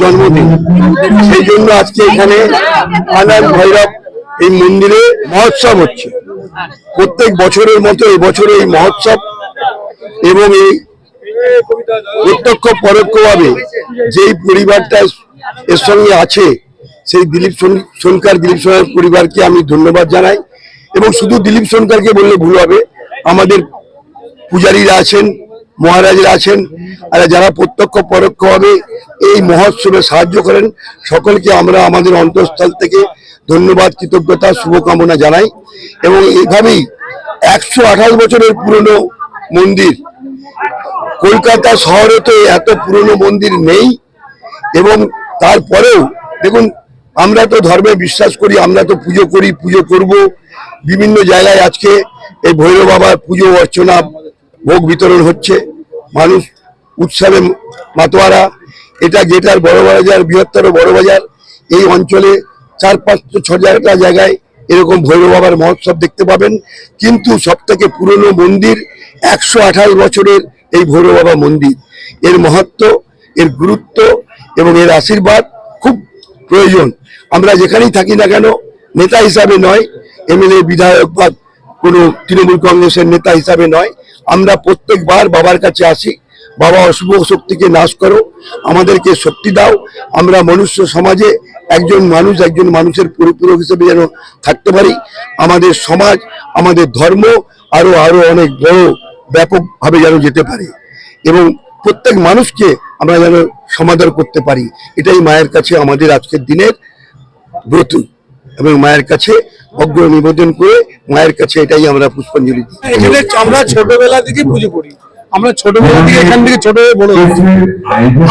জন্মদিন। সেই জন্য আজকে এখানে আনন্দ ভৈরব এই মন্দিরে মহোৎসব হচ্ছে। প্রত্যেক বছরের মতো এই বছরে এই মহোৎসব এবং এই প্রত্যক্ষ পরোক্ষভাবে যেই পরিবারটা এর সঙ্গে আছে, সেই দিলীপ সোন- সোনকার, দিলীপ সোনার পরিবারকে আমি ধন্যবাদ জানাই এবং শুধু দিলীপ সোনকারকে বললে ভুল হবে, আমাদের পূজারীরা আছেন মহারাজরা আছেন। আর যারা প্রত্যক্ষ পরোক্ষভাবে এই মহোৎসবে সাহায্য করেন, সকলকে আমরা আমাদের অন্তঃস্থল থেকে ধন্যবাদ, কৃতজ্ঞতা, শুভকামনা জানাই। এবং এইভাবেই একশো আঠাশ বছরের পুরনো মন্দির, কলকাতা শহরে তো এত পুরনো মন্দির নেই। এবং তারপরেও দেখুন, আমরা তো ধর্মে বিশ্বাস করি, আমরা তো পুজো করি, পুজো করব। বিভিন্ন জায়গায় আজকে এই ভৈরব বাবার পুজো অর্চনা ভোগ বিতরণ হচ্ছে। মানুষ উৎসবে মাতোয়ারা। এটা যেটার বড় বাজার, বৃহত্তর বড় বাজার, এই অঞ্চলে চার পাঁচশো ছ জায়গা জায়গায় এরকম ভৈরব বাবার মহোৎসব দেখতে পাবেন। কিন্তু সব থেকে পুরনো মন্দির একশো আঠাশ বছরের এই ভৈরব বাবা মন্দির। এর মহত্ব, এর গুরুত্ব এবং এর আশীর্বাদ খুব প্রয়োজন। আমরা যেখানেই থাকি না কেন, নেতা হিসাবে নয়, এমএলএ, বিধায়ক বা কোনো তৃণমূল কংগ্রেসের নেতা হিসাবে নয় আমরা প্রত্যেকবার বাবার কাছে আসি, বাবা অশুভ শক্তিকে নাশ করো, আমাদেরকে শক্তি দাও, আমরা মনুষ্য সমাজে একজন মানুষ একজন মানুষের পরিপূরক হিসেবে যেন থাকতে পারি। আমাদের সমাজ, আমাদের ধর্ম আরও আরও অনেক বড় ব্যাপকভাবে যেন যেতে পারে এবং প্রত্যেক মানুষকে আমরা যেন সমাদর করতে পারি। এটাই মায়ের কাছে আমাদের আজকের দিনের ব্রত এবং মায়ের কাছে অগ্র নিবেদন করে মায়ের কাছে এটাই আমরা পুষ্পাঞ্জলি এখানে আমরা ছোটবেলা থেকে পুজো করি। আমরা ছোটবেলা থেকে এখান থেকে ছোট হয়ে বড় হয়েছি।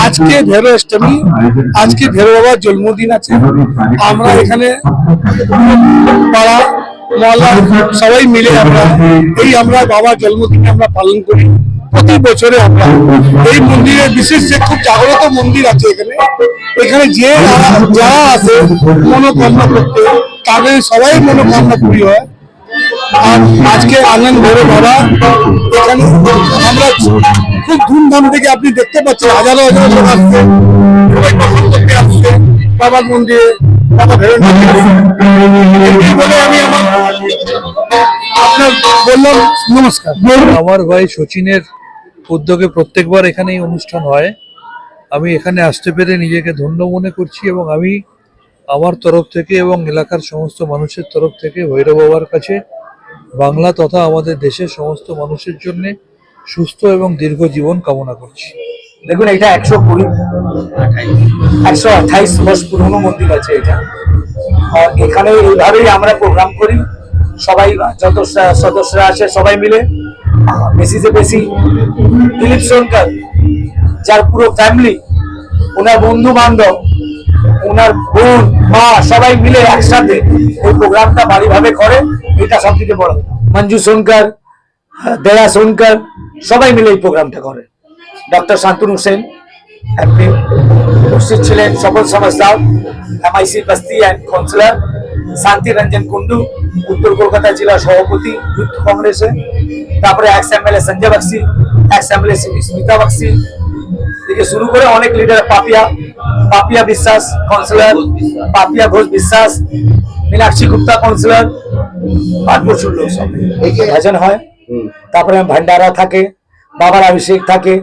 আজকে ভেরো অষ্টমী আজকে ভেরো বাবার জন্মদিন আছে। আমরা এখানে পাড়া, মহল্লা সবাই মিলে আমরা এই আমরা বাবার জন্মদিন আমরা পালন করি। প্রতি বছরে আমরা এই মন্দিরে বিশেষ যে খুব জাগ্রত মন্দির আছে এখানে। এখানে যে যারা- আছে, মনোকামনা করতে তাদের সবাই মনোকামনা পুরি হয়। আর আজকে আনন্দ ভরে বাবা, এখানে আমরা খুব ধুমধাম থেকে আপনি দেখতে পাচ্ছেন, হাজারো হাজারো লোক আসছে। আসছে বাবার মন্দিরে আমার বললাম, নমস্কার। আমার ভাই সচিনের উদ্যোগে প্রত্যেকবার এখানে অনুষ্ঠান হয়। আমি এখানে আসতে পেরে নিজেকে ধন্য মনে করছি এবং আমি আমার তরফ থেকে এবং এলাকার সমস্ত মানুষের তরফ থেকে ভৈরব বাবার কাছে, বাংলা তথা আমাদের দেশের সমস্ত মানুষের জন্য সুস্থ এবং দীর্ঘ জীবন কামনা করছি। দেখুন, এটা একশো কুড়ি, একশো আঠাইশ বছর পুরনো মন্দির আছে এটা। আর এখানে এইভাবেই আমরা প্রোগ্রাম করি। সবাই যত সদস্যরা আছে সবাই মিলে, বেশি সে বেশি দিলীপ সোনকার যার পুরো ফ্যামিলি ওনার বন্ধু বান্ধব ওনার বোন মা সবাই মিলে একসাথে এই প্রোগ্রামটা ভারীভাবে করে। এটা সব থেকে বড়। মঞ্জু সোনকার, দেয়া সোনকার, সবাই মিলে এই প্রোগ্রামটা করে। ডক্টর শান্তনু সেন আপনি উপস্থিত ছিলেন সকল সমস্যার এমআইসি বস্তি অ্যান্ড কাউন্সিলর, শান্তি রঞ্জন কুন্ডু উত্তর কলকাতা জেলা সভাপতি ইউথ কংগ্রেসে, তারপরে ex MLA Sanjay Bakshi ex MLA Smita Bakshi. থেকে শুরু করে অনেক লিডার পাপিয়া পাপিয়া বিশ্বাস কাউন্সিলর পাপিয়া ঘোষ বিশ্বাস মীনাক্ষী গুপ্তা কাউন্সিলর আর প্রচুর লোক সব। ভজন হয়। তারপরে ভান্ডারা থাকে বাবার অভিষেক থাকে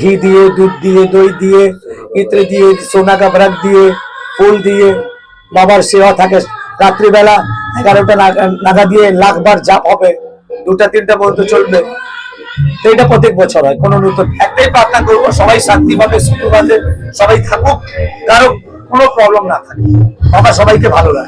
ঘি দিয়ে দুধ দিয়ে দই দিয়ে ইত্রে দিয়ে সোনা কা ব্রক দিয়ে ফুল দিয়ে বাবার সেবা থাকে। রাত্রিবেলা এগারোটা নাগা- নাগা দিয়ে লাখবার জাপ হবে। দুটা তিনটা পর্যন্ত চলবে। তো এটা প্রত্যেক বছর হয়। কোনো নতুন একটাই প্রার্থনা করব, সবাই শান্তি শান্তিভাবে সুখভাবে সবাই থাকুক, কারও কোনো প্রবলেম না থাকে। বাবা সবাইকে ভালো লাগে